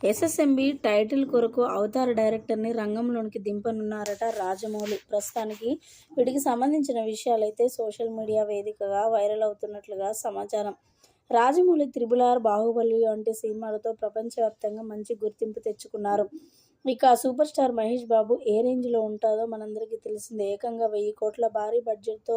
SSMB title కొరకు Avatar డైరెక్టర్ని రంగంలోనికి దింపనున్నారట రాజమౌళి. ప్రస్తుతానికి వీటికి సంబంధించిన విషయాలైతే సోషల్ మీడియా వేదికగా వైరల్ అవుతున్నట్లుగా సమాచారం. రాజమౌళి త్రిబుల్ ఆర్ బాహుబలి వంటి సినిమాలతో ప్రపంచవ్యాప్తంగా మంచి గుర్తింపు తెచ్చుకున్నారు. ఇక సూపర్ స్టార్ మహేష్ బాబు ఏ రేంజ్లో ఉంటుందో మనందరికీ తెలిసిందే. ఏకంగా వెయ్యి కోట్ల భారీ బడ్జెట్తో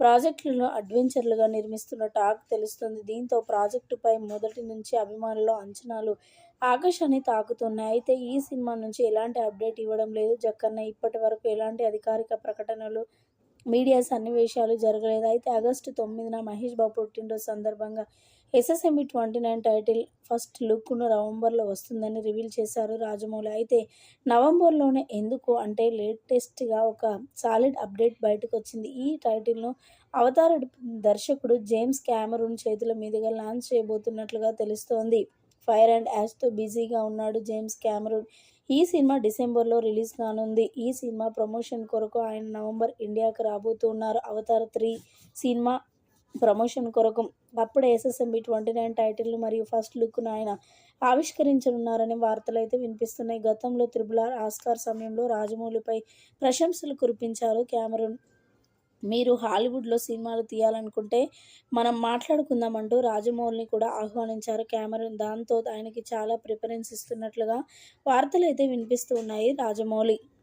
ప్రాజెక్టులను అడ్వెంచర్లుగా నిర్మిస్తున్న టాక్ తెలుస్తుంది. దీంతో ప్రాజెక్టుపై మొదటి నుంచి అభిమానుల అంచనాలు ఆకాశాన్ని తాకుతున్నాయి. అయితే ఈ సినిమా నుంచి ఎలాంటి అప్డేట్ ఇవ్వడం లేదు. జక్కన్న ఇప్పటి వరకు ఎలాంటి అధికారిక ప్రకటనలు మీడియా సన్నివేశాలు జరగలేదు. అయితే ఆగస్టు తొమ్మిదిన మహేష్ బాబు పుట్టినరోజు సందర్భంగా SSMB twenty nine title first లుక్ను నవంబర్లో వస్తుందని రివీల్ చేశారు రాజమౌళి. అయితే నవంబర్లోనే ఎందుకు అంటే లేటెస్ట్గా ఒక సాలిడ్ అప్డేట్ బయటకు వచ్చింది ఈ టైటిల్ను అవతార దర్శకుడు జేమ్స్ క్యామరూన్ చేతుల మీదుగా లాంచ్ చేయబోతున్నట్లుగా తెలుస్తోంది. ఫైర్ అండ్ యాష్తో బిజీగా ఉన్నాడు జేమ్స్ క్యామరూన్. ఈ సినిమా డిసెంబర్లో రిలీజ్ కానుంది. ఈ సినిమా ప్రమోషన్ కొరకు ఆయన నవంబర్ ఇండియాకు రాబోతున్నారు అవతార్ త్రీ సినిమా ప్రమోషన్ కొరకు. అప్పుడే ఎస్ఎస్ఎంబి ట్వంటీ నైన్ టైటిల్ మరియు ఫస్ట్ లుక్ను ఆయన ఆవిష్కరించనున్నారని వార్తలు అయితే వినిపిస్తున్నాయి. గతంలో త్రిబుల్ ఆర్ ఆస్కార్ సమయంలో రాజమౌళిపై ప్రశంసలు కురిపించారు కెమెరూన్ మీరు హాలీవుడ్లో సినిమాలు తీయాలనుకుంటే మనం మాట్లాడుకుందామంటూ రాజమౌళిని కూడా ఆహ్వానించారు కెమెరూన్. దాంతో ఆయనకి చాలా ప్రిఫరెన్స్ ఇస్తున్నట్లుగా వార్తలు అయితే వినిపిస్తూ ఉన్నాయి రాజమౌళి.